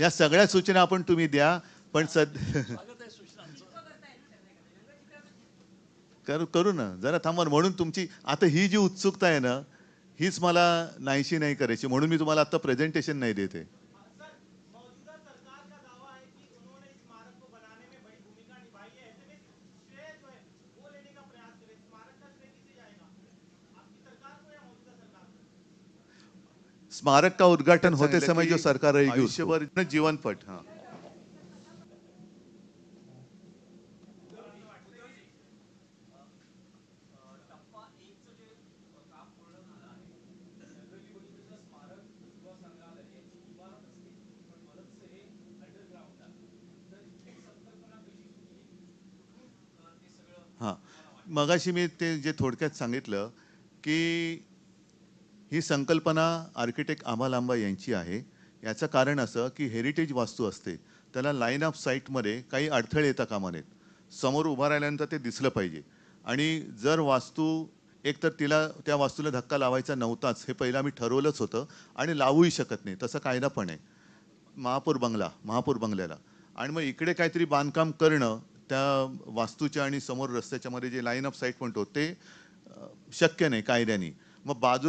या सगळ्या सूचना आपण तुम्ही द्या पण सद करू करू ना. जरा थांबा म्हणून तुमची आता ही जी उत्सुकता आहे ना हीच मला नाहीशी नाही करायची. म्हणून मी तुम्हाला आता प्रेझेंटेशन नाही देते मौजूदा सरकार का दावा है कि उन्होंने इस स्मारक को बनाने में बड़ी भूमिका निभाई है ऐसे में श्रेय जो है वो लेने का प्रयास करें स्मारक का श्रेय किसे जाएगा आपकी सरकार को या मौजूदा सरकार को स्मारक का उद्घाटन होते समय जो सरकार रहेगी उसको. आयुष्यभर जीवनपट हा हां मगाशी मी ते जे थोडक्यात सांगितलं की ही संकल्पना आर्किटेक्ट आम्हा लांबा यांची आहे. याचं कारण असं की हेरिटेज वास्तू असते. त्याला लाईन ऑफ साईटमध्ये काही अडथळे येता कामा नयेत. समोर उभा राहिल्यानंतर ते दिसलं पाहिजे. आणि जर वास्तू एक तर तिला त्या वास्तूला धक्का लावायचा नव्हताच हे पहिलं आम्ही ठरवलंच होतं आणि लावूही शकत नाही. तसं कायदा पण आहे. महापौर बंगला महापौर बंगल्याला. आणि मग इकडे काहीतरी बांधकाम करणं त्या वास्तूच्या आणि समोर रस्त्याच्यामध्ये जे लाईन ऑफ साईट म्हणतो ते शक्य नाही कायद्याने. मग बाजू